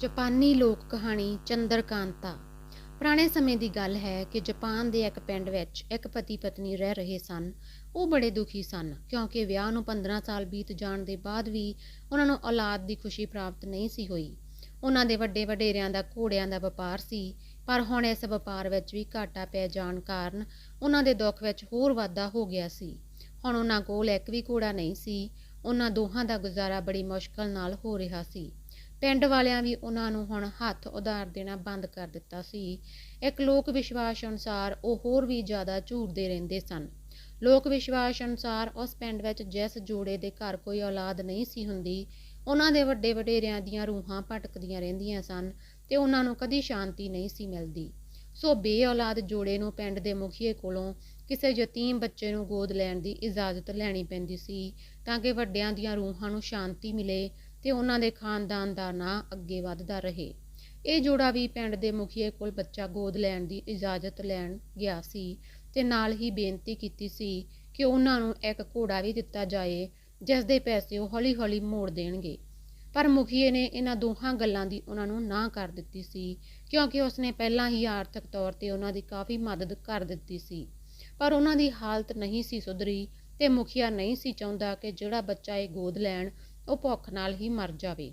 ਜਾਪਾਨੀ ਲੋਕ ਕਹਾਣੀ ਚੰਦਰਕਾਂਤਾ। ਪੁਰਾਣੇ ਸਮੇਂ ਦੀ ਗੱਲ ਹੈ ਕਿ ਜਾਪਾਨ ਦੇ ਇੱਕ ਪਿੰਡ ਵਿੱਚ ਇੱਕ ਪਤੀ ਪਤਨੀ ਰਹਿ ਰਹੇ ਸਨ। ਉਹ ਬੜੇ ਦੁਖੀ ਸਨ, ਕਿਉਂਕਿ ਵਿਆਹ ਨੂੰ 15 ਸਾਲ ਬੀਤ ਜਾਣ ਦੇ ਬਾਅਦ ਵੀ ਉਹਨਾਂ ਨੂੰ ਔਲਾਦ ਦੀ ਖੁਸ਼ੀ ਪ੍ਰਾਪਤ ਨਹੀਂ ਸੀ ਹੋਈ। ਉਹਨਾਂ ਦੇ ਵੱਡੇ ਵਡੇਰਿਆਂ ਦਾ ਘੋੜਿਆਂ ਦਾ ਵਪਾਰ ਸੀ, ਪਰ ਹੁਣ ਇਸ ਵਪਾਰ ਵਿੱਚ ਵੀ ਘਾਟਾ ਪੈ ਜਾਣ ਕਾਰਨ ਉਹਨਾਂ ਦੇ ਦੁੱਖ ਵਿੱਚ ਹੋਰ ਵਾਧਾ ਹੋ ਗਿਆ ਸੀ। ਹੁਣ ਉਹਨਾਂ ਕੋਲ ਇੱਕ ਵੀ ਘੋੜਾ ਨਹੀਂ ਸੀ, ਉਹਨਾਂ ਦੋਹਾਂ ਦਾ ਗੁਜ਼ਾਰਾ ਬੜੀ ਮੁਸ਼ਕਲ ਨਾਲ ਹੋ ਰਿਹਾ ਸੀ। ਪਿੰਡ ਵਾਲਿਆਂ ਵੀ ਉਹਨਾਂ ਨੂੰ ਹੁਣ ਹੱਥ ਉਧਾਰ ਦੇਣਾ ਬੰਦ ਕਰ ਦਿੱਤਾ ਸੀ। ਇੱਕ ਲੋਕ ਵਿਸ਼ਵਾਸ ਅਨੁਸਾਰ ਉਹ ਹੋਰ ਵੀ ਜ਼ਿਆਦਾ ਝੂਰਦੇ ਰਹਿੰਦੇ ਸਨ। ਲੋਕ ਵਿਸ਼ਵਾਸ ਅਨੁਸਾਰ ਉਸ ਪਿੰਡ ਵਿੱਚ ਜਿਸ ਜੋੜੇ ਦੇ ਘਰ ਕੋਈ ਔਲਾਦ ਨਹੀਂ ਸੀ ਹੁੰਦੀ, ਉਹਨਾਂ ਦੇ ਵੱਡੇ ਵਡੇਰਿਆਂ ਦੀਆਂ ਰੂਹਾਂ ਭਟਕਦੀਆਂ ਰਹਿੰਦੀਆਂ ਸਨ ਤੇ ਉਹਨਾਂ ਨੂੰ ਕਦੀ ਸ਼ਾਂਤੀ ਨਹੀਂ ਸੀ ਮਿਲਦੀ। ਸੋ ਬੇਔਲਾਦ ਜੋੜੇ ਨੂੰ ਪਿੰਡ ਦੇ ਮੁਖੀਏ ਕੋਲੋਂ ਕਿਸੇ ਯਤੀਮ ਬੱਚੇ ਨੂੰ ਗੋਦ ਲੈਣ ਦੀ ਇਜਾਜ਼ਤ ਲੈਣੀ ਪੈਂਦੀ ਸੀ ਤਾਂ ਕਿ ਵੱਡਿਆਂ ਦੀਆਂ ਰੂਹਾਂ ਨੂੰ ਸ਼ਾਂਤੀ ਮਿਲੇ ਤੇ ਉਹਨਾਂ ਦੇ ਖਾਨਦਾਨ ਦਾ ਨਾਂ ਅੱਗੇ ਵੱਧਦਾ ਰਹੇ। ਇਹ ਜੋੜਾ ਵੀ ਪਿੰਡ ਦੇ ਮੁਖੀਏ ਕੋਲ ਬੱਚਾ ਗੋਦ ਲੈਣ ਦੀ ਇਜਾਜ਼ਤ ਲੈਣ ਗਿਆ ਸੀ ਤੇ ਨਾਲ ਹੀ ਬੇਨਤੀ ਕੀਤੀ ਸੀ ਕਿ ਉਹਨਾਂ ਨੂੰ ਇੱਕ ਘੋੜਾ ਵੀ ਦਿੱਤਾ ਜਾਏ, ਜਿਸ ਦੇ ਪੈਸੇ ਉਹ ਹੌਲੀ-ਹੌਲੀ ਮੋੜ ਦੇਣਗੇ। ਪਰ ਮੁਖੀਏ ਨੇ ਇਹਨਾਂ ਦੋਹਾਂ ਗੱਲਾਂ ਦੀ ਉਹਨਾਂ ਨੂੰ ਨਾ ਕਰ ਦਿੱਤੀ ਸੀ, ਕਿਉਂਕਿ ਉਸਨੇ ਪਹਿਲਾਂ ਹੀ ਆਰਥਿਕ ਤੌਰ ਤੇ ਉਹਨਾਂ ਦੀ ਕਾਫੀ ਮਦਦ ਕਰ ਦਿੱਤੀ ਸੀ। ਪਰ ਉਹਨਾਂ ਦੀ ਹਾਲਤ ਨਹੀਂ ਸੀ ਸੁਧਰੀ ਤੇ ਮੁਖੀਆ ਨਹੀਂ ਸੀ ਚਾਹੁੰਦਾ ਕਿ ਜਿਹੜਾ ਬੱਚਾ ਇਹ ਗੋਦ ਲੈਣ ਉਹ ਭੁੱਖ ਨਾਲ ਹੀ ਮਰ ਜਾਵੇ।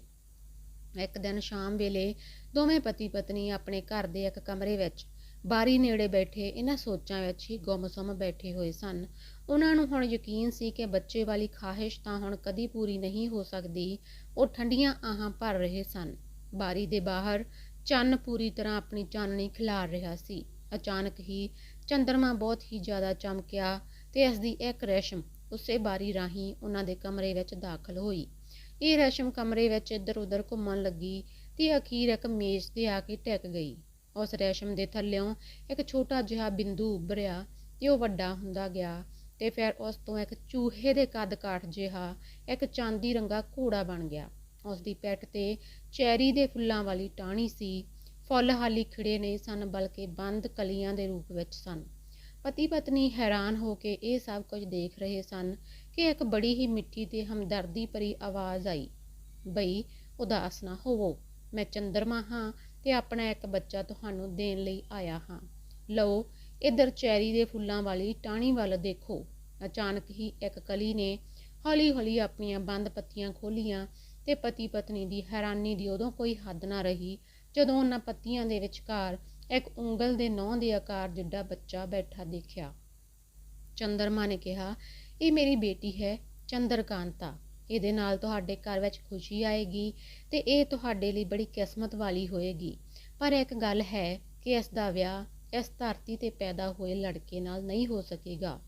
ਇੱਕ ਦਿਨ ਸ਼ਾਮ ਵੇਲੇ ਦੋਵੇਂ ਪਤੀ ਪਤਨੀ ਆਪਣੇ ਘਰ ਦੇ ਇੱਕ ਕਮਰੇ ਵਿੱਚ ਬਾਰੀ ਨੇੜੇ ਬੈਠੇ ਇਹਨਾਂ ਸੋਚਾਂ ਵਿੱਚ ਹੀ ਗੁੰਮਸੁੰਮ ਬੈਠੇ ਹੋਏ ਸਨ। ਉਹਨਾਂ ਨੂੰ ਹੁਣ ਯਕੀਨ ਸੀ ਕਿ ਬੱਚੇ ਵਾਲੀ ਖਾਹਿਸ਼ ਤਾਂ ਹੁਣ ਕਦੀ ਪੂਰੀ ਨਹੀਂ ਹੋ ਸਕਦੀ। ਉਹ ਠੰਡੀਆਂ ਆਹਾਂ ਭਰ ਰਹੇ ਸਨ। ਬਾਰੀ ਦੇ ਬਾਹਰ ਚੰਨ ਪੂਰੀ ਤਰ੍ਹਾਂ ਆਪਣੀ ਚਾਨਣੀ ਖਿਲਾਰ ਰਿਹਾ ਸੀ। ਅਚਾਨਕ ਹੀ ਚੰਦਰਮਾ ਬਹੁਤ ਹੀ ਜ਼ਿਆਦਾ ਚਮਕਿਆ ਤੇ ਇਸ ਦੀ ਇੱਕ ਰੇਸ਼ਮ ਉਸੇ ਬਾਰੀ ਰਾਹੀਂ ਉਹਨਾਂ ਦੇ ਕਮਰੇ ਵਿੱਚ ਦਾਖਲ ਹੋਈ। ਇਹ ਰੇਸ਼ਮ ਕਮਰੇ ਵਿੱਚ ਇੱਧਰ ਉੱਧਰ ਘੁੰਮਣ ਲੱਗੀ ਤੇ ਅਖੀਰ ਇੱਕ ਮੇਜ਼ ਤੇ ਆ ਕੇ ਟਿਕ ਗਈ। ਉਸ ਰੇਸ਼ਮ ਦੇ ਥੱਲਿਓਂ ਇੱਕ ਛੋਟਾ ਜਿਹਾ ਬਿੰਦੂ ਉੱਭਰਿਆ ਤੇ ਉਹ ਵੱਡਾ ਹੁੰਦਾ ਗਿਆ ਤੇ ਫਿਰ ਉਸ ਤੋਂ ਇੱਕ ਚੂਹੇ ਦੇ ਕੱਦ ਕਾਠ ਜਿਹਾ ਇੱਕ ਚਾਂਦੀ ਰੰਗਾ ਘੋੜਾ ਬਣ ਗਿਆ। ਉਸ ਦੀ ਪਿੱਠ ਤੇ ਚੈਰੀ ਦੇ ਫੁੱਲਾਂ ਵਾਲੀ ਟਾਹਣੀ ਸੀ। ਫੁੱਲ ਹਾਲੀ ਖਿੜੇ ਨਹੀਂ ਸਨ ਬਲਕਿ ਬੰਦ ਕਲੀਆਂ ਦੇ ਰੂਪ ਵਿੱਚ ਸਨ। ਪਤੀ ਪਤਨੀ ਹੈਰਾਨ ਹੋ ਕੇ ਇਹ ਸਭ ਕੁਝ ਦੇਖ ਰਹੇ ਸਨ ਕਿ ਇੱਕ ਬੜੀ ਹੀ ਮਿੱਠੀ ਤੇ ਹਮਦਰਦੀ ਭਰੀ ਆਵਾਜ਼ ਆਈ, ਬਈ, ਉਦਾਸ ਨਾ ਹੋਵੋ। ਮੈਂ ਚੰਦਰਮਾ ਹਾਂ ਤੇ ਆਪਣਾ ਇੱਕ ਬੱਚਾ ਤੁਹਾਨੂੰ ਦੇਣ ਲਈ ਆਇਆ ਹਾਂ। ਲਓ, ਇੱਧਰ ਚੈਰੀ ਦੇ ਫੁੱਲਾਂ ਵਾਲੀ ਟਾਹਣੀ ਵੱਲ ਦੇਖੋ। ਅਚਾਨਕ ਹੀ ਇੱਕ ਕਲੀ ਨੇ ਹੌਲੀ-ਹੌਲੀ ਆਪਣੀਆਂ ਬੰਦ ਪੱਤੀਆਂ ਖੋਲੀਆਂ ਤੇ ਪਤੀ ਪਤਨੀ ਦੀ ਹੈਰਾਨੀ ਦੀ ਉਦੋਂ ਕੋਈ ਹੱਦ ਨਾ ਰਹੀ, ਜਦੋਂ ਉਹਨਾਂ ਪੱਤੀਆਂ ਦੇ ਵਿਚਕਾਰ ਇੱਕ ਉਂਗਲ ਦੇ ਨੌਂ ਦੇ ਆਕਾਰ ਜਿੱਡਾ ਬੱਚਾ ਬੈਠਾ ਦੇਖਿਆ। ਚੰਦਰਮਾ ਨੇ ਕਿਹਾ ਇਹ ਮੇਰੀ ਬੇਟੀ ਹੈ, ਚੰਦਰਕਾਂਤਾ। ਇਹਦੇ ਨਾਲ ਤੁਹਾਡੇ ਘਰ ਵਿੱਚ ਖੁਸ਼ੀ ਆਏਗੀ ਤੇ ਇਹ ਤੁਹਾਡੇ ਲਈ ਬੜੀ ਕਿਸਮਤ ਵਾਲੀ ਹੋਏਗੀ। ਪਰ ਇੱਕ ਗੱਲ ਹੈ ਕਿ ਇਸ ਦਾ ਵਿਆਹ ਇਸ ਧਰਤੀ ਤੇ ਪੈਦਾ ਹੋਏ ਲੜਕੇ ਨਾਲ ਨਹੀਂ ਹੋ ਸਕੇਗਾ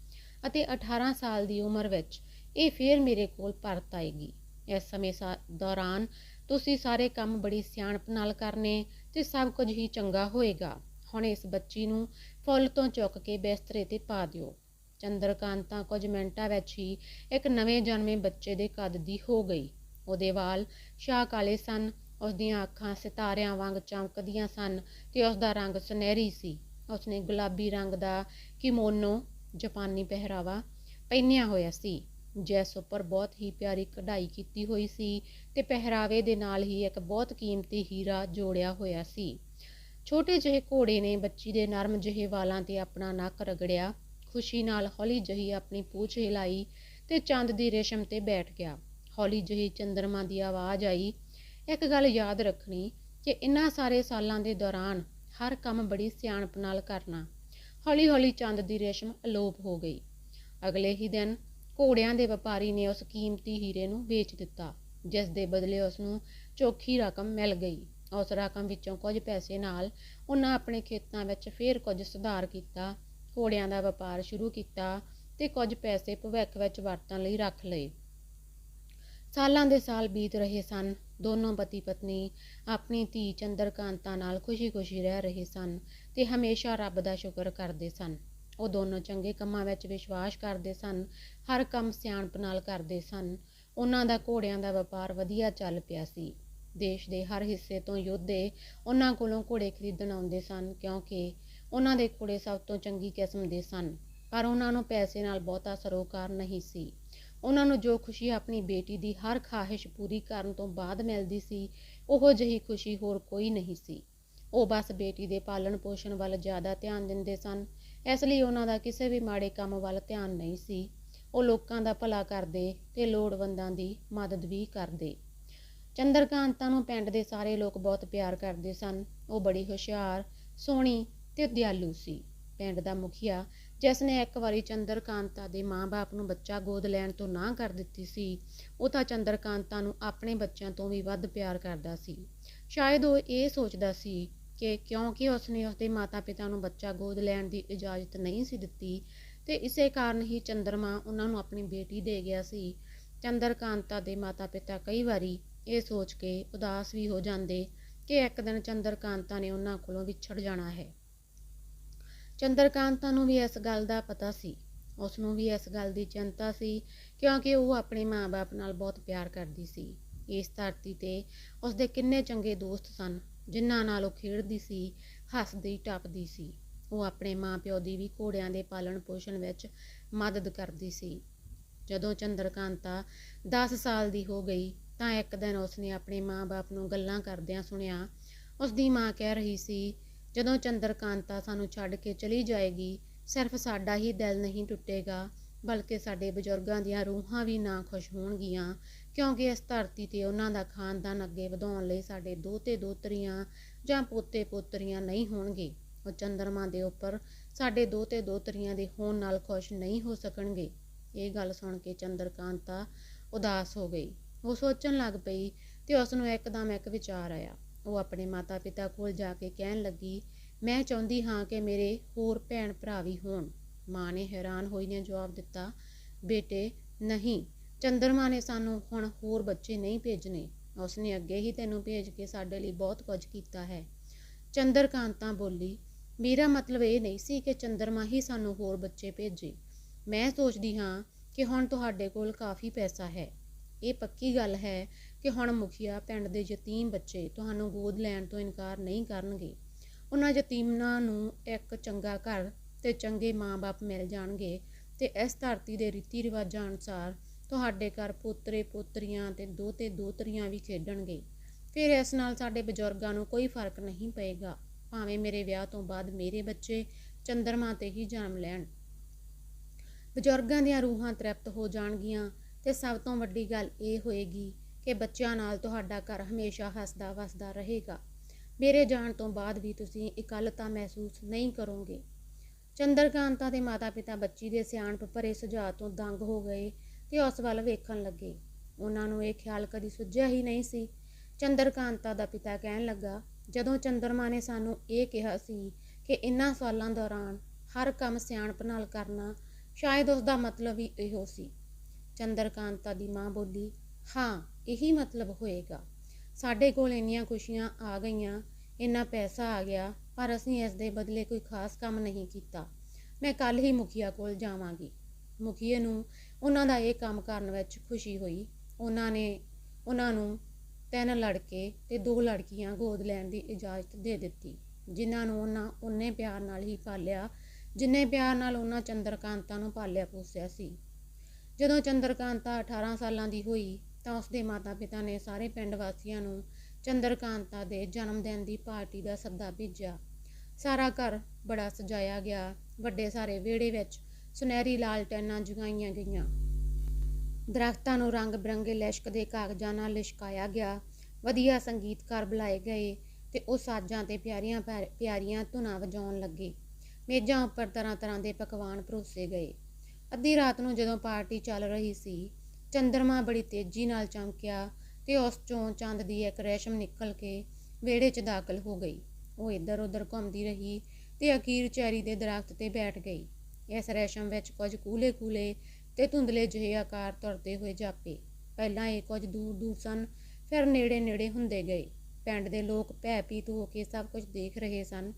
ਅਤੇ 18 ਸਾਲ ਦੀ ਉਮਰ ਵਿੱਚ ਇਹ ਫੇਰ ਮੇਰੇ ਕੋਲ ਪਰਤ ਆਏਗੀ। ਇਸ ਸਮੇਂ ਦੌਰਾਨ ਤੁਸੀਂ ਸਾਰੇ ਕੰਮ ਬੜੀ ਸਿਆਣਪ ਨਾਲ ਕਰਨੇ ਤੇ ਸਭ ਕੁਝ ਹੀ ਚੰਗਾ ਹੋਏਗਾ। ਹੁਣ ਇਸ ਬੱਚੀ ਨੂੰ ਫੁੱਲ ਤੋਂ ਚੁੱਕ ਕੇ ਬਿਸਤਰੇ ਤੇ ਪਾ ਦਿਓ। ਚੰਦਰਕਾਂਤਾ ਕੁਝ ਮਿੰਟਾਂ ਵਿੱਚ ਹੀ ਇੱਕ ਨਵੇਂ ਜਨਮੇ ਬੱਚੇ ਦੇ ਕੱਦ ਦੀ ਹੋ ਗਈ। ਉਹਦੇ ਵਾਲ ਸ਼ਾਹ ਕਾਲੇ ਸਨ ਉਸ ਦੀਆਂ ਅੱਖਾਂ ਸਿਤਾਰਿਆਂ ਵਾਂਗ ਚਮਕਦੀਆਂ ਸਨ ਤੇ ਉਸ ਦਾ ਰੰਗ ਸੁਨਹਿਰੀ ਸੀ। ਉਸਨੇ ਗੁਲਾਬੀ ਰੰਗ ਦਾ ਕਿਮੋਨੋ ਜਾਪਾਨੀ ਪਹਿਰਾਵਾ ਪਹਿਨਿਆ ਹੋਇਆ ਸੀ, ਜਿਸ ਉੱਪਰ ਬਹੁਤ ਹੀ ਪਿਆਰੀ ਕਢਾਈ ਕੀਤੀ ਹੋਈ ਸੀ ਤੇ ਪਹਿਰਾਵੇ ਦੇ ਨਾਲ ਹੀ ਇੱਕ ਬਹੁਤ ਕੀਮਤੀ ਹੀਰਾ ਜੋੜਿਆ ਹੋਇਆ ਸੀ। ਛੋਟੇ ਜਿਹੇ ਘੋੜੇ ਨੇ ਬੱਚੀ ਦੇ ਨਰਮ ਜਿਹੇ ਵਾਲਾਂ ਤੇ ਆਪਣਾ ਨੱਕ ਰਗੜਿਆ ਖੁਸ਼ੀ ਨਾਲ ਹੌਲੀ ਜਹੀ ਆਪਣੀ ਪੂਛ ਹਿਲਾਈ ਤੇ ਚੰਦ ਦੀ ਰੇਸ਼ਮ ਤੇ ਬੈਠ ਗਿਆ। ਹੌਲੀ ਜਹੀ ਚੰਦਰਮਾ ਦੀ ਆਵਾਜ਼ ਆਈ, ਇੱਕ ਗੱਲ ਯਾਦ ਰੱਖਣੀ ਕਿ ਇਨ੍ਹਾਂ ਸਾਰੇ ਸਾਲਾਂ ਦੇ ਦੌਰਾਨ ਹਰ ਕੰਮ ਬੜੀ ਸਿਆਣਪ ਨਾਲ ਕਰਨਾ। ਹੌਲੀ ਹੌਲੀ ਚੰਦ ਦੀ ਰੇਸ਼ਮ ਅਲੋਪ ਹੋ ਗਈ। ਅਗਲੇ ਹੀ ਦਿਨ ਘੋੜਿਆਂ ਦੇ ਵਪਾਰੀ ਨੇ ਉਸ ਕੀਮਤੀ ਹੀਰੇ ਨੂੰ ਵੇਚ ਦਿੱਤਾ, ਜਿਸ ਦੇ ਬਦਲੇ ਉਸ ਨੂੰ ਚੋਖੀ ਰਕਮ ਮਿਲ ਗਈ। ਉਸ ਰਕਮ ਵਿੱਚੋਂ ਕੁਝ ਪੈਸੇ ਨਾਲ ਉਹਨਾਂ ਆਪਣੇ ਖੇਤਾਂ ਵਿੱਚ ਫੇਰ ਕੁਝ ਸੁਧਾਰ ਕੀਤਾ ਘੋੜਿਆਂ ਦਾ ਵਪਾਰ ਸ਼ੁਰੂ ਕੀਤਾ ਤੇ ਕੁਝ ਪੈਸੇ ਭਵਿੱਖ ਵਿੱਚ ਵਰਤਣ ਲਈ ਰੱਖ ਲਏ। ਸਾਲਾਂ ਦੇ ਸਾਲ ਬੀਤ ਰਹੇ ਸਨ। ਦੋਨੋਂ ਪਤੀ ਪਤਨੀ ਆਪਣੀ ਧੀ ਚੰਦਰਕਾਂਤਾ ਨਾਲ ਖੁਸ਼ੀ-ਖੁਸ਼ੀ ਰਹਿ ਰਹੇ ਸਨ ਤੇ ਹਮੇਸ਼ਾ ਰੱਬ ਦਾ ਸ਼ੁਕਰ ਕਰਦੇ ਸਨ। ਉਹ ਦੋਨੋਂ ਚੰਗੇ ਕੰਮਾਂ ਵਿੱਚ ਵਿਸ਼ਵਾਸ ਕਰਦੇ ਸਨ, ਹਰ ਕੰਮ ਸਿਆਣਪ ਨਾਲ ਕਰਦੇ ਸਨ। ਉਹਨਾਂ ਦਾ ਘੋੜਿਆਂ ਦਾ ਵਪਾਰ ਵਧੀਆ ਚੱਲ ਪਿਆ ਸੀ। ਦੇਸ਼ ਦੇ ਹਰ ਹਿੱਸੇ ਤੋਂ ਯੋਧੇ ਉਹਨਾਂ ਕੋਲੋਂ ਘੋੜੇ ਖਰੀਦਣ ਆਉਂਦੇ ਸਨ ਕਿਉਂਕਿ ਉਹਨਾਂ ਦੇ ਘੋੜੇ ਸਭ ਤੋਂ ਚੰਗੀ ਕਿਸਮ ਦੇ ਸਨ, ਪਰ ਉਹਨਾਂ ਨੂੰ ਪੈਸੇ ਨਾਲ ਬਹੁਤਾ ਸਰੋਕਾਰ ਨਹੀਂ ਸੀ। ਉਹਨਾਂ ਨੂੰ ਜੋ ਖੁਸ਼ੀ ਆਪਣੀ ਬੇਟੀ ਦੀ ਹਰ ਖਾਹਿਸ਼ ਪੂਰੀ ਕਰਨ ਤੋਂ ਬਾਅਦ ਮਿਲਦੀ ਸੀ, ਉਹੋ ਜਿਹੀ ਖੁਸ਼ੀ ਹੋਰ ਕੋਈ ਨਹੀਂ ਸੀ। ਉਹ ਬਸ ਬੇਟੀ ਦੇ ਪਾਲਣ ਪੋਸ਼ਣ ਵੱਲ ਜ਼ਿਆਦਾ ਧਿਆਨ ਦਿੰਦੇ ਸਨ, ਇਸ ਲਈ ਉਹਨਾਂ ਦਾ ਕਿਸੇ ਵੀ ਮਾੜੇ ਕੰਮ ਵੱਲ ਧਿਆਨ ਨਹੀਂ ਸੀ। ਉਹ ਲੋਕਾਂ ਦਾ ਭਲਾ ਕਰਦੇ ਤੇ ਲੋੜਵੰਦਾਂ ਦੀ ਮਦਦ ਵੀ ਕਰਦੇ। ਚੰਦਰਕਾਂਤਾ ਨੂੰ ਪਿੰਡ ਦੇ ਸਾਰੇ ਲੋਕ ਬਹੁਤ ਪਿਆਰ ਕਰਦੇ ਸਨ। ਉਹ ਬੜੀ ਹੁਸ਼ਿਆਰ, ਸੋਹਣੀ ਤੇ ਦਿਆਲੂ ਸੀ। ਪਿੰਡ ਦਾ ਮੁਖੀਆ, ਜਿਸ ਨੇ ਇੱਕ ਵਾਰੀ ਚੰਦਰਕਾਂਤਾ ਦੇ ਮਾਂ-ਬਾਪ ਨੂੰ ਬੱਚਾ ਗੋਦ ਲੈਣ ਤੋਂ ਨਾ ਕਰ ਦਿੱਤੀ ਸੀ, ਉਹ ਤਾਂ ਚੰਦਰਕਾਂਤਾ ਨੂੰ ਆਪਣੇ ਬੱਚਿਆਂ ਤੋਂ ਵੀ ਵੱਧ ਪਿਆਰ ਕਰਦਾ ਸੀ। ਸ਼ਾਇਦ ਉਹ ਇਹ ਸੋਚਦਾ ਸੀ ਕਿ ਕਿਉਂਕਿ ਉਸਨੇ ਉਸਦੇ ਮਾਤਾ-ਪਿਤਾ ਨੂੰ ਬੱਚਾ ਗੋਦ ਲੈਣ ਦੀ ਇਜਾਜ਼ਤ ਨਹੀਂ ਸੀ ਦਿੱਤੀ, ਤੇ ਇਸੇ ਕਾਰਨ ਹੀ ਚੰਦਰਮਾ ਉਹਨਾਂ ਨੂੰ ਆਪਣੀ ਬੇਟੀ ਦੇ ਗਿਆ ਸੀ। ਚੰਦਰਕਾਂਤਾ ਦੇ ਮਾਤਾ-ਪਿਤਾ ਕਈ ਵਾਰੀ ਇਹ ਸੋਚ ਕੇ ਉਦਾਸ ਵੀ ਹੋ ਜਾਂਦੇ ਕਿ ਇੱਕ ਦਿਨ ਚੰਦਰਕਾਂਤਾ ਨੇ ਉਹਨਾਂ ਕੋਲੋਂ ਵਿਛੜ ਜਾਣਾ ਹੈ। ਚੰਦਰਕਾਂਤਾ ਨੂੰ ਵੀ ਇਸ ਗੱਲ ਦਾ ਪਤਾ ਸੀ। ਉਸ ਨੂੰ ਵੀ ਇਸ ਗੱਲ ਦੀ ਚਿੰਤਾ ਸੀ ਕਿਉਂਕਿ ਉਹ ਆਪਣੇ ਮਾਂ-ਬਾਪ ਨਾਲ ਬਹੁਤ ਪਿਆਰ ਕਰਦੀ ਸੀ। ਇਸ ਧਰਤੀ ਤੇ ਉਸ ਦੇ ਕਿੰਨੇ ਚੰਗੇ ਦੋਸਤ ਸਨ, ਜਿਨ੍ਹਾਂ ਨਾਲ ਉਹ ਖੇਡਦੀ ਸੀ, ਹੱਸਦੀ, ਟੱਪਦੀ ਸੀ। ਉਹ ਆਪਣੇ ਮਾਂ-ਪਿਓ ਦੀ ਵੀ ਘੋੜਿਆਂ ਦੇ ਪਾਲਣ ਪੋਸ਼ਣ ਵਿੱਚ ਮਦਦ ਕਰਦੀ ਸੀ। ਜਦੋਂ ਚੰਦਰਕਾਂਤਾ 10 ਸਾਲ ਦੀ ਹੋ ਗਈ ਤਾਂ ਇੱਕ ਦਿਨ ਉਸਨੇ ਆਪਣੇ ਮਾਂ-ਬਾਪ ਨੂੰ ਗੱਲਾਂ ਕਰਦਿਆਂ ਸੁਣਿਆ ਉਸ ਦੀ ਮਾਂ ਕਹਿ ਰਹੀ ਸੀ ਜਦੋਂ ਚੰਦਰਕਾਂਤਾ ਸਾਨੂੰ ਛੱਡ ਕੇ ਚਲੀ ਜਾਏਗੀ, ਸਿਰਫ ਸਾਡਾ ਹੀ ਦਿਲ ਨਹੀਂ ਟੁੱਟੇਗਾ, ਬਲਕਿ ਸਾਡੇ ਬਜ਼ੁਰਗਾਂ ਦੀਆਂ ਰੂਹਾਂ ਵੀ ਨਾ ਖੁਸ਼ ਹੋਣਗੀਆਂ, ਕਿਉਂਕਿ ਇਸ ਧਰਤੀ ਤੇ ਉਹਨਾਂ ਦਾ ਖਾਨਦਾਨ ਅੱਗੇ ਵਧਾਉਣ ਲਈ ਸਾਡੇ ਦੋਤੇ ਦੋਤਰੀਆਂ ਜਾਂ ਪੋਤੇ ਪੋਤਰੀਆਂ ਨਹੀਂ ਹੋਣਗੇ। ਉਹ ਚੰਦਰਮਾ ਦੇ ਉੱਪਰ ਸਾਡੇ ਦੋਤੇ ਦੋਤਰੀਆਂ ਦੇ ਹੋਣ ਨਾਲ ਖੁਸ਼ ਨਹੀਂ ਹੋ ਸਕਣਗੇ। ਇਹ ਗੱਲ ਸੁਣ ਕੇ ਚੰਦਰਕਾਂਤਾ ਉਦਾਸ ਹੋ ਗਈ। ਉਹ ਸੋਚਣ ਲੱਗ ਪਈ ਤੇ ਉਸ ਨੂੰ ਇੱਕਦਮ ਇੱਕ ਵਿਚਾਰ ਆਇਆ। ਉਹ ਆਪਣੇ ਮਾਤਾ-ਪਿਤਾ ਕੋਲ ਜਾ ਕੇ ਕਹਿਣ ਲੱਗੀ, ਮੈਂ ਚਾਹੁੰਦੀ ਹਾਂ ਕਿ ਮੇਰੇ ਹੋਰ ਭੈਣ ਭਰਾ ਵੀ ਹੋਣ। ਮਾਂ ਨੇ ਹੈਰਾਨ ਹੋਈ ਨੇ ਜਵਾਬ ਦਿੱਤਾ, ਬੇਟੇ, ਨਹੀਂ, ਚੰਦਰਮਾ ਨੇ ਸਾਨੂੰ ਹੁਣ ਹੋਰ ਬੱਚੇ ਨਹੀਂ ਭੇਜਣੇ। ਉਸਨੇ ਅੱਗੇ ਹੀ ਤੈਨੂੰ ਭੇਜ ਕੇ ਸਾਡੇ ਲਈ ਬਹੁਤ ਕੁਝ ਕੀਤਾ ਹੈ। ਚੰਦਰਕਾਂਤਾ ਬੋਲੀ, ਮੇਰਾ ਮਤਲਬ ਇਹ ਨਹੀਂ ਸੀ ਕਿ ਚੰਦਰਮਾ ਹੀ ਸਾਨੂੰ ਹੋਰ ਬੱਚੇ ਭੇਜੇ। ਮੈਂ ਸੋਚਦੀ ਹਾਂ ਕਿ ਹੁਣ ਤੁਹਾਡੇ ਕੋਲ ਕਾਫੀ ਪੈਸਾ ਹੈ। ਇਹ ਪੱਕੀ ਗੱਲ ਹੈ ਕਿ ਹੁਣ ਮੁਖੀਆ ਪਿੰਡ ਦੇ ਯਤੀਮ ਬੱਚੇ ਤੁਹਾਨੂੰ ਗੋਦ ਲੈਣ ਤੋਂ ਇਨਕਾਰ ਨਹੀਂ ਕਰਨਗੇ। ਉਹਨਾਂ ਯਤੀਮਾਂ ਨੂੰ ਇੱਕ ਚੰਗਾ ਘਰ ਤੇ ਚੰਗੇ ਮਾਂ-ਬਾਪ ਮਿਲ ਜਾਣਗੇ ਤੇ ਇਸ ਧਰਤੀ ਦੇ ਰੀਤੀ ਰਿਵਾਜਾਂ ਅਨੁਸਾਰ ਤੁਹਾਡੇ ਘਰ ਪੋਤਰੇ, ਪੋਤਰੀਆਂ ਤੇ ਦੋਤੇ, ਦੋਤਰੀਆਂ ਵੀ ਖੇਡਣਗੇ। ਫਿਰ ਇਸ ਨਾਲ ਸਾਡੇ ਬਜ਼ੁਰਗਾਂ ਨੂੰ ਕੋਈ ਫ਼ਰਕ ਨਹੀਂ ਪਏਗਾ। ਭਾਵੇਂ ਮੇਰੇ ਵਿਆਹ ਤੋਂ ਬਾਅਦ ਮੇਰੇ ਬੱਚੇ ਚੰਦਰਮਾ ਤੇ ਹੀ ਜਨਮ ਲੈਣ। ਬਜ਼ੁਰਗਾਂ ਦੀਆਂ ਰੂਹਾਂ ਤ੍ਰਿਪਤ ਹੋ ਜਾਣਗੀਆਂ ਤੇ ਸਭ ਤੋਂ ਵੱਡੀ ਗੱਲ ਇਹ ਹੋਏਗੀ ਕਿ ਬੱਚਿਆਂ ਨਾਲ ਤੁਹਾਡਾ ਘਰ ਹਮੇਸ਼ਾ ਹੱਸਦਾ ਵਸਦਾ ਰਹੇਗਾ। ਮੇਰੇ ਜਾਣ ਤੋਂ ਬਾਅਦ ਵੀ ਤੁਸੀਂ ਇਕੱਲਤਾ ਮਹਿਸੂਸ ਨਹੀਂ ਕਰੋਗੇ। ਚੰਦਰਕਾਂਤਾ ਦੇ ਮਾਤਾ-ਪਿਤਾ ਬੱਚੀ ਦੇ ਸਿਆਣਪ ਭਰੇ ਸੁਝਾਅ ਤੋਂ ਦੰਗ ਹੋ ਗਏ ਤੇ ਉਸ ਵੱਲ ਵੇਖਣ ਲੱਗੇ। ਉਹਨਾਂ ਨੂੰ ਇਹ ਖਿਆਲ ਕਦੀ ਸੁੱਝਿਆ ਹੀ ਨਹੀਂ ਸੀ। ਚੰਦਰਕਾਂਤਾ ਦਾ ਪਿਤਾ ਕਹਿਣ ਲੱਗਾ, ਜਦੋਂ ਚੰਦਰਮਾ ਨੇ ਸਾਨੂੰ ਇਹ ਕਿਹਾ ਸੀ ਕਿ ਇਨ੍ਹਾਂ ਸਾਲਾਂ ਦੌਰਾਨ ਹਰ ਕੰਮ ਸਿਆਣਪ ਨਾਲ ਕਰਨਾ, ਸ਼ਾਇਦ ਉਸ ਦਾ ਮਤਲਬ ਹੀ ਇਹੋ ਸੀ। ਚੰਦਰਕਾਂਤਾ ਦੀ ਮਾਂ ਬੋਲੀ ਹਾਂ, ਇਹੀ ਮਤਲਬ ਹੋਏਗਾ। ਸਾਡੇ ਕੋਲ ਇੰਨੀਆਂ ਖੁਸ਼ੀਆਂ ਆ ਗਈਆਂ, ਇੰਨਾ ਪੈਸਾ ਆ ਗਿਆ, ਪਰ ਅਸੀਂ ਇਸ ਦੇ ਬਦਲੇ ਕੋਈ ਖਾਸ ਕੰਮ ਨਹੀਂ ਕੀਤਾ। ਮੈਂ ਕੱਲ ਹੀ ਮੁਖੀਆ ਕੋਲ ਜਾਵਾਂਗੀ। ਮੁਖੀਏ ਨੂੰ ਉਹਨਾਂ ਦਾ ਇਹ ਕੰਮ ਕਰਨ ਵਿੱਚ ਖੁਸ਼ੀ ਹੋਈ। ਉਹਨਾਂ ਨੇ, ਉਹਨਾਂ ਨੂੰ ਤਿੰਨ ਲੜਕੇ ਤੇ ਦੋ ਲੜਕੀਆਂ ਗੋਦ ਲੈਣ ਦੀ ਇਜਾਜ਼ਤ ਦੇ ਦਿੱਤੀ, ਜਿਨ੍ਹਾਂ ਨੂੰ ਉਹਨਾਂ ਉਹਨੇ ਪਿਆਰ ਨਾਲ ਹੀ ਪਾਲਿਆ, ਜਿੰਨੇ ਪਿਆਰ ਨਾਲ ਉਹਨਾਂ ਚੰਦਰਕਾਂਤਾ ਨੂੰ ਪਾਲਿਆ ਪੋਸਿਆ ਸੀ। ਜਦੋਂ ਚੰਦਰਕਾਂਤਾ 18 ਸਾਲਾਂ ਦੀ ਹੋਈ ਤਾਂ ਉਸਦੇ ਮਾਤਾ-ਪਿਤਾ ਨੇ ਸਾਰੇ ਪਿੰਡ ਵਾਸੀਆਂ ਨੂੰ ਚੰਦਰਕਾਂਤਾ ਦੇ ਜਨਮ ਦਿਨ ਦੀ ਪਾਰਟੀ ਦਾ ਸੱਦਾ ਭੇਜਿਆ। ਸਾਰਾ ਘਰ ਬੜਾ ਸਜਾਇਆ ਗਿਆ। ਵੱਡੇ ਸਾਰੇ ਵਿਹੜੇ ਵਿੱਚ ਸੁਨਹਿਰੀ ਲਾਲਟੈਨਾਂ ਜਗਾਈਆਂ ਗਈਆਂ। ਦਰਖਤਾਂ ਨੂੰ ਰੰਗ ਬਰੰਗੇ ਲਿਸ਼ਕ ਦੇ ਕਾਗਜ਼ਾਂ ਨਾਲ ਲਿਸ਼ਕਾਇਆ ਗਿਆ। ਵਧੀਆ ਸੰਗੀਤਕਾਰ ਬੁਲਾਏ ਗਏ ਤੇ ਉਹ ਸਾਜ਼ਾਂ ਤੇ ਪਿਆਰੀਆਂ ਪਿਆ- ਪਿਆਰੀਆਂ ਧੁਨਾਂ ਵਜਾਉਣ ਲੱਗੇ। ਮੇਜ਼ਾਂ ਉੱਪਰ ਤਰ੍ਹਾਂ ਤਰ੍ਹਾਂ ਦੇ ਪਕਵਾਨ ਪਰੋਸੇ ਗਏ। ਅੱਧੀ ਰਾਤ ਨੂੰ ਜਦੋਂ ਪਾਰਟੀ ਚੱਲ ਰਹੀ ਸੀ ਚੰਦਰਮਾ ਬੜੀ ਤੇਜ਼ੀ ਨਾਲ ਚਮਕਿਆ ਤੇ ਉਸ ਚੋਂ ਚੰਦ ਦੀ ਇੱਕ ਰੇਸ਼ਮ ਨਿਕਲ ਕੇ ਵਿਹੜੇ 'ਚ ਦਾਖਲ ਹੋ ਗਈ। ਉਹ ਇੱਧਰ ਉੱਧਰ ਘੁੰਮਦੀ ਰਹੀ ਤੇ ਅਖੀਰ ਚੈਰੀ ਦੇ ਦਰਖਤ ਤੇ ਬੈਠ ਗਈ। ਇਸ ਰੇਸ਼ਮ ਵਿੱਚ ਕੁਝ ਕੂਲੇ ਕੂਲੇ ਤੇ ਧੁੰਦਲੇ ਜਿਹੇ ਆਕਾਰ ਤੁਰਦੇ ਹੋਏ ਜਾਪੇ। ਪਹਿਲਾਂ ਇਹ ਕੁਝ ਦੂਰ ਦੂਰ ਸਨ, ਫਿਰ ਨੇੜੇ ਨੇੜੇ ਹੁੰਦੇ ਗਏ। ਪਿੰਡ ਦੇ ਲੋਕ ਭੈ ਭੀਤ ਹੋ ਕੇ ਸਭ ਕੁਝ ਦੇਖ ਰਹੇ ਸਨ।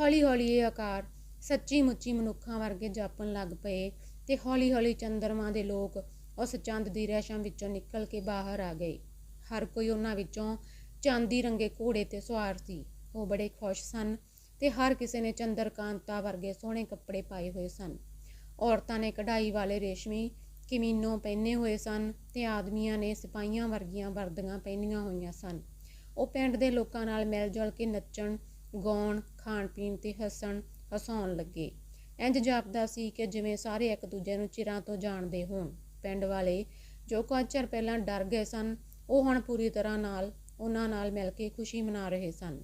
ਹੌਲੀ ਹੌਲੀ ਇਹ ਆਕਾਰ ਸੱਚੀ ਮੁੱਚੀ ਮਨੁੱਖਾਂ ਵਰਗੇ ਜਾਪਣ ਲੱਗ ਪਏ ਤੇ ਹੌਲੀ ਹੌਲੀ ਚੰਦਰਮਾ ਦੇ ਲੋਕ ਉਸ ਚੰਦ ਦੀ ਰੇਸ਼ਮ ਵਿੱਚੋਂ ਨਿਕਲ ਕੇ ਬਾਹਰ ਆ ਗਏ ਹਰ ਕੋਈ ਉਹਨਾਂ ਵਿੱਚੋਂ ਚਾਂਦੀ ਰੰਗੇ ਘੋੜੇ ਤੇ ਸਵਾਰ ਸੀ। ਉਹ ਬੜੇ ਖੁਸ਼ ਸਨ ਤੇ ਹਰ ਕਿਸੇ ਨੇ ਚੰਦਰਕਾਂਤਾ ਵਰਗੇ ਸੋਹਣੇ ਕੱਪੜੇ ਪਾਏ ਹੋਏ ਸਨ। ਔਰਤਾਂ ਨੇ ਕਢਾਈ ਵਾਲੇ ਰੇਸ਼ਮੀ ਕਿਮੀਨੋ ਪਹਿਨੇ ਹੋਏ ਸਨ ਤੇ ਆਦਮੀਆਂ ਨੇ ਸਿਪਾਹੀਆਂ ਵਰਗੀਆਂ ਵਰਦੀਆਂ ਪਹਿਨੀਆਂ ਹੋਈਆਂ ਸਨ। ਉਹ ਪਿੰਡ ਦੇ ਲੋਕਾਂ ਨਾਲ ਮਿਲ ਜੁਲ ਕੇ ਨੱਚਣ, ਗਾਉਣ, ਖਾਣ ਪੀਣ ਤੇ ਹੱਸਣ, ਹਸਾਉਣ ਲੱਗੇ। ਇੰਜ ਜਾਪਦਾ ਸੀ ਕਿ ਜਿਵੇਂ ਸਾਰੇ ਇੱਕ ਦੂਜੇ ਨੂੰ ਚਿਰਾਂ ਤੋਂ ਜਾਣਦੇ ਹੋਣ। ਪਿੰਡ ਵਾਲੇ ਜੋ ਕੁਝ ਚਿਰ ਪਹਿਲਾਂ ਡਰ ਗਏ ਸਨ, ਉਹ ਹੁਣ ਪੂਰੀ ਤਰ੍ਹਾਂ ਨਾਲ ਉਹਨਾਂ ਨਾਲ ਮਿਲ ਕੇ ਖੁਸ਼ੀ ਮਨਾ ਰਹੇ ਸਨ।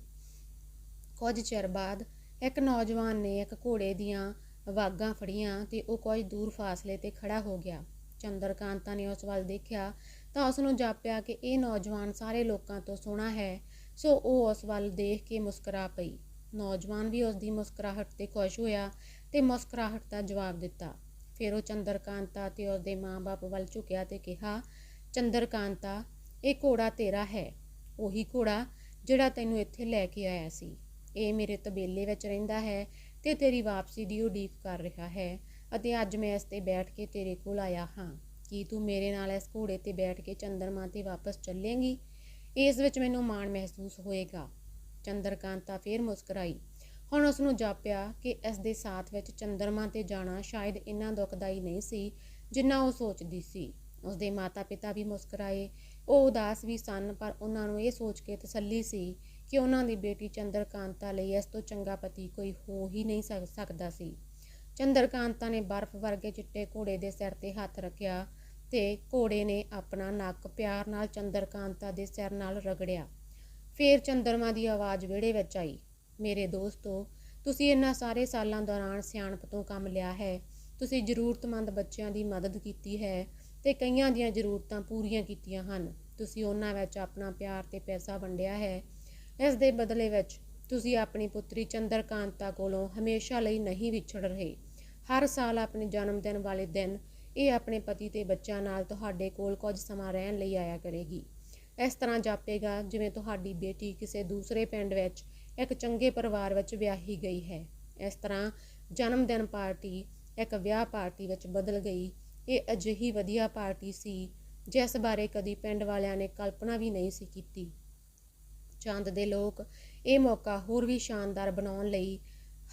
ਕੁਝ ਚਿਰ ਬਾਅਦ ਇੱਕ ਨੌਜਵਾਨ ਨੇ ਇੱਕ ਘੋੜੇ ਦੀਆਂ ਵਾਗਾਂ ਫੜੀਆਂ ਤੇ ਉਹ ਕੁਝ ਦੂਰ ਫਾਸਲੇ ਤੇ ਖੜਾ ਹੋ ਗਿਆ। ਚੰਦਰਕਾਂਤਾ ਨੇ ਉਸ ਵੱਲ ਦੇਖਿਆ ਤਾਂ ਉਸ ਨੂੰ ਜਾਪਿਆ ਕਿ ਇਹ ਨੌਜਵਾਨ ਸਾਰੇ ਲੋਕਾਂ ਤੋਂ ਸੋਹਣਾ ਹੈ, ਸੋ ਉਹ ਉਸ ਵੱਲ ਦੇਖ ਕੇ ਮੁਸਕਰਾ ਪਈ। ਨੌਜਵਾਨ ਵੀ ਉਸ ਦੀ ਮੁਸਕਰਾਹਟ ਤੇ ਖੁਸ਼ ਹੋਇਆ ਤੇ ਮੁਸਕਰਾਹਟ ਦਾ ਜਵਾਬ ਦਿੱਤਾ। ਫਿਰ ਉਹ ਚੰਦਰਕਾਂਤਾ ਤੇ ਉਸਦੇ ਮਾਂ-ਬਾਪ ਵੱਲ ਝੁਕਿਆ ਤੇ ਕਿਹਾ, ਚੰਦਰਕਾਂਤਾ, ਇਹ ਘੋੜਾ ਤੇਰਾ ਹੈ। ਉਹੀ ਘੋੜਾ ਜਿਹੜਾ ਤੈਨੂੰ ਇੱਥੇ ਲੈ ਕੇ ਆਇਆ ਸੀ। ਇਹ ਮੇਰੇ ਤਬੇਲੇ ਵਿੱਚ ਰਹਿੰਦਾ ਹੈ ਤੇ ਤੇਰੀ ਵਾਪਸੀ ਦੀ ਉਡੀਕ ਕਰ ਰਿਹਾ ਹੈ ਅਤੇ ਅੱਜ ਮੈਂ ਇਸ ਤੇ ਬੈਠ ਕੇ ਤੇਰੇ ਕੋਲ ਆਇਆ ਹਾਂ। ਕੀ ਤੂੰ ਮੇਰੇ ਨਾਲ ਇਸ ਘੋੜੇ ਤੇ ਬੈਠ ਕੇ ਚੰਦਰਮਾ ਤੇ ਵਾਪਸ ਚੱਲੇਂਗੀ? ਇਸ ਵਿੱਚ ਮੈਨੂੰ ਮਾਣ ਮਹਿਸੂਸ ਹੋਏਗਾ। ਚੰਦਰਕਾਂਤਾ ਫੇਰ ਮੁਸਕਰਾਈ। ਹੁਣ ਉਸ ਨੂੰ ਜਾਪਿਆ ਕਿ ਇਸ ਦੇ ਸਾਥ ਵਿੱਚ ਚੰਦਰਮਾ ਤੇ ਜਾਣਾ ਸ਼ਾਇਦ ਇੰਨਾ ਦੁਖਦਾਈ ਨਹੀਂ ਸੀ ਜਿੰਨਾ ਉਹ ਸੋਚਦੀ ਸੀ। ਉਸ ਦੇ ਮਾਤਾ-ਪਿਤਾ ਵੀ ਮੁਸਕਰਾਏ। ਉਹ ਉਦਾਸ ਵੀ ਸਨ, ਪਰ ਉਹਨਾਂ ਨੂੰ ਇਹ ਸੋਚ ਕੇ ਤਸੱਲੀ ਸੀ ਕਿ ਉਹਨਾਂ ਦੀ ਬੇਟੀ ਚੰਦਰਕਾਂਤਾ ਲਈ ਇਸ ਤੋਂ ਚੰਗਾ ਪਤੀ ਕੋਈ ਹੋ ਹੀ ਨਹੀਂ ਸਕਦਾ ਸੀ। ਚੰਦਰਕਾਂਤਾ ਨੇ ਬਰਫ਼ ਵਰਗੇ ਚਿੱਟੇ ਘੋੜੇ ਦੇ ਸਿਰ ਤੇ ਹੱਥ ਰੱਖਿਆ ਤੇ ਘੋੜੇ ਨੇ ਆਪਣਾ ਨੱਕ ਪਿਆਰ ਨਾਲ ਚੰਦਰਕਾਂਤਾ ਦੇ ਸਿਰ ਨਾਲ ਰਗੜਿਆ। ਫੇਰ ਚੰਦਰਮਾ ਦੀ ਆਵਾਜ਼ ਵਿਹੜੇ ਵਿੱਚ ਆਈ। ਮੇਰੇ ਦੋਸਤੋ, ਤੁਸੀਂ ਇਹਨਾਂ ਸਾਰੇ ਸਾਲਾਂ ਦੌਰਾਨ ਸਿਆਣਪ ਤੋਂ ਕੰਮ ਲਿਆ ਹੈ। ਤੁਸੀਂ ਜ਼ਰੂਰਤਮੰਦ ਬੱਚਿਆਂ ਦੀ ਮਦਦ ਕੀਤੀ ਹੈ ਤੇ ਕਈਆਂ ਦੀਆਂ ਜ਼ਰੂਰਤਾਂ ਪੂਰੀਆਂ ਕੀਤੀਆਂ ਹਨ। ਤੁਸੀਂ ਉਹਨਾਂ ਵਿੱਚ ਆਪਣਾ ਪਿਆਰ ਤੇ ਪੈਸਾ ਵੰਡਿਆ ਹੈ। ਇਸ ਦੇ ਬਦਲੇ ਵਿੱਚ ਤੁਸੀਂ ਆਪਣੀ ਪੁੱਤਰੀ ਚੰਦਰਕਾਂਤਾ ਕੋਲੋਂ ਹਮੇਸ਼ਾ ਲਈ ਨਹੀਂ ਵਿਛੜ ਰਹੇ। ਹਰ ਸਾਲ ਆਪਣੇ ਜਨਮ ਦਿਨ ਵਾਲੇ ਦਿਨ ਇਹ ਆਪਣੇ ਪਤੀ ਤੇ ਬੱਚਿਆਂ ਨਾਲ ਤੁਹਾਡੇ ਕੋਲ ਕੁਝ ਸਮਾਂ ਰਹਿਣ ਲਈ ਆਇਆ ਕਰੇਗੀ। ਇਸ ਤਰ੍ਹਾਂ ਜਾਪੇਗਾ ਜਿਵੇਂ ਤੁਹਾਡੀ ਬੇਟੀ ਕਿਸੇ ਦੂਸਰੇ ਪਿੰਡ ਵਿੱਚ ਇੱਕ ਚੰਗੇ ਪਰਿਵਾਰ ਵਿੱਚ ਵਿਆਹੀ ਗਈ ਹੈ। ਇਸ ਤਰ੍ਹਾਂ ਜਨਮ ਦਿਨ ਪਾਰਟੀ ਇੱਕ ਵਿਆਹ ਪਾਰਟੀ ਵਿੱਚ ਬਦਲ ਗਈ। ਇਹ ਅਜਿਹੀ ਵਧੀਆ ਪਾਰਟੀ ਸੀ ਜਿਸ ਬਾਰੇ ਕਦੀ ਪਿੰਡ ਵਾਲਿਆਂ ਨੇ ਕਲਪਨਾ ਵੀ ਨਹੀਂ ਸੀ ਕੀਤੀ। ਚੰਦ ਦੇ ਲੋਕ ਇਹ ਮੌਕਾ ਹੋਰ ਵੀ ਸ਼ਾਨਦਾਰ ਬਣਾਉਣ ਲਈ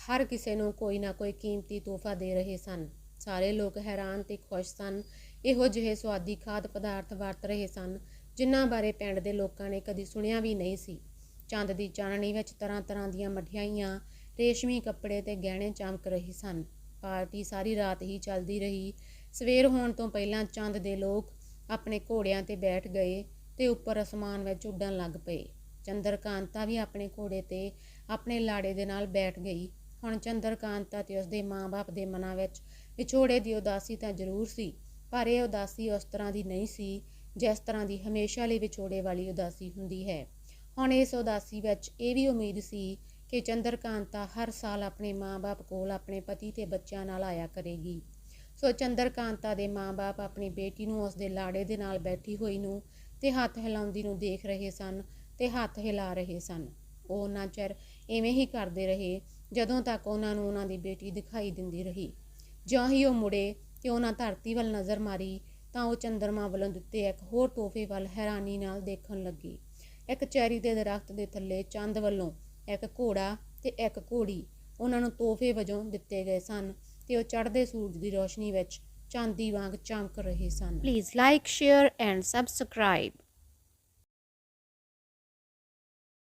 ਹਰ ਕਿਸੇ ਨੂੰ ਕੋਈ ਨਾ ਕੋਈ ਕੀਮਤੀ ਤੋਹਫਾ ਦੇ ਰਹੇ ਸਨ। ਸਾਰੇ ਲੋਕ ਹੈਰਾਨ ਤੇ ਖੁਸ਼ ਸਨ। ਇਹੋ ਜਿਹੇ ਸਵਾਦੀ ਖਾਦ ਪਦਾਰਥ ਵਰਤ ਰਹੇ ਸਨ ਜਿਨ੍ਹਾਂ ਬਾਰੇ ਪਿੰਡ ਦੇ ਲੋਕਾਂ ਨੇ ਕਦੀ ਸੁਣਿਆ ਵੀ ਨਹੀਂ ਸੀ। ਚੰਦ ਦੀ ਚਾਨਣੀ ਵਿੱਚ ਤਰ੍ਹਾਂ ਤਰ੍ਹਾਂ ਦੀਆਂ ਮਠਿਆਈਆਂ ਰੇਸ਼ਮੀ ਕੱਪੜੇ ਤੇ ਗਹਿਣੇ ਚਮਕ ਰਹੇ ਸਨ। ਪਾਰਟੀ ਸਾਰੀ ਰਾਤ ਹੀ ਚੱਲਦੀ ਰਹੀ। ਸਵੇਰ ਹੋਣ ਤੋਂ ਪਹਿਲਾਂ ਚੰਦ ਦੇ ਲੋਕ ਆਪਣੇ ਘੋੜਿਆਂ ਤੇ ਬੈਠ ਗਏ ਤੇ ਉੱਪਰ ਅਸਮਾਨ ਵਿੱਚ ਉੱਡਣ ਲੱਗ ਪਏ। ਚੰਦਰਕਾਂਤਾ ਵੀ ਆਪਣੇ ਘੋੜੇ ਤੇ ਆਪਣੇ ਲਾੜੇ ਦੇ ਨਾਲ ਬੈਠ ਗਈ। ਹੁਣ ਚੰਦਰਕਾਂਤਾ ਤੇ ਉਸਦੇ ਮਾਂ-ਬਾਪ ਦੇ ਮਨਾਂ ਵਿੱਚ ਵਿਛੋੜੇ ਦੀ ਉਦਾਸੀ ਤਾਂ ਜ਼ਰੂਰ ਸੀ, ਪਰ ਇਹ ਉਦਾਸੀ ਉਸ ਤਰ੍ਹਾਂ ਦੀ ਨਹੀਂ ਸੀ ਜਿਸ ਤਰ੍ਹਾਂ ਦੀ ਹਮੇਸ਼ਾ ਲਈ ਵਿਛੋੜੇ ਵਾਲੀ ਉਦਾਸੀ ਹੁੰਦੀ ਹੈ। ਹੁਣ ਇਸ ਉਦਾਸੀ ਵਿੱਚ ਇਹ ਵੀ ਉਮੀਦ ਸੀ ਕਿ ਚੰਦਰਕਾਂਤਾ ਹਰ ਸਾਲ ਆਪਣੇ ਮਾਂ-ਬਾਪ ਕੋਲ ਆਪਣੇ ਪਤੀ ਤੇ ਬੱਚਿਆਂ ਨਾਲ ਆਇਆ ਕਰੇਗੀ। ਸੋ ਚੰਦਰਕਾਂਤਾ ਦੇ ਮਾਂ-ਬਾਪ ਆਪਣੀ ਬੇਟੀ ਨੂੰ ਉਸਦੇ ਲਾੜੇ ਦੇ ਨਾਲ ਬੈਠੀ ਹੋਈ ਨੂੰ ਤੇ ਹੱਥ ਹਿਲਾਉਂਦੀ ਨੂੰ ਦੇਖ ਰਹੇ ਸਨ ਤੇ ਹੱਥ ਹਿਲਾ ਰਹੇ ਸਨ। ਉਹ ਉਹਨਾਂ ਚਿਰ ਐਵੇਂ ਹੀ ਕਰਦੇ ਰਹੇ ਜਦੋਂ ਤੱਕ ਉਹਨਾਂ ਨੂੰ ਉਹਨਾਂ ਦੀ ਬੇਟੀ ਦਿਖਾਈ ਦਿੰਦੀ ਰਹੀ। ਜਿਉਂ ਹੀ ਉਹ ਮੁੜੇ ਤੇ ਉਹਨਾਂ ਧਰਤੀ ਵੱਲ ਨਜ਼ਰ ਮਾਰੀ ਤਾਂ ਉਹ ਚੰਦਰਮਾ ਵੱਲੋਂ ਦਿੱਤੇ ਇੱਕ ਹੋਰ ਤੋਹਫੇ ਵੱਲ ਹੈਰਾਨੀ ਨਾਲ ਦੇਖਣ ਲੱਗੀ। ਇੱਕ ਚੈਰੀ ਦੇ ਦਰਖਤ ਦੇ ਥੱਲੇ ਚੰਦ ਵੱਲੋਂ ਇੱਕ ਘੋੜਾ ਤੇ ਇੱਕ ਘੋੜੀ ਉਹਨਾਂ ਨੂੰ ਤੋਹਫੇ ਵਜੋਂ ਦਿੱਤੇ ਗਏ ਸਨ ਤੇ ਉਹ ਚੜ੍ਹਦੇ ਸੂਰਜ ਦੀ ਰੋਸ਼ਨੀ ਵਿੱਚ ਚਾਂਦੀ ਵਾਂਗ ਚਮਕ ਰਹੇ ਸਨ। Please like share and subscribe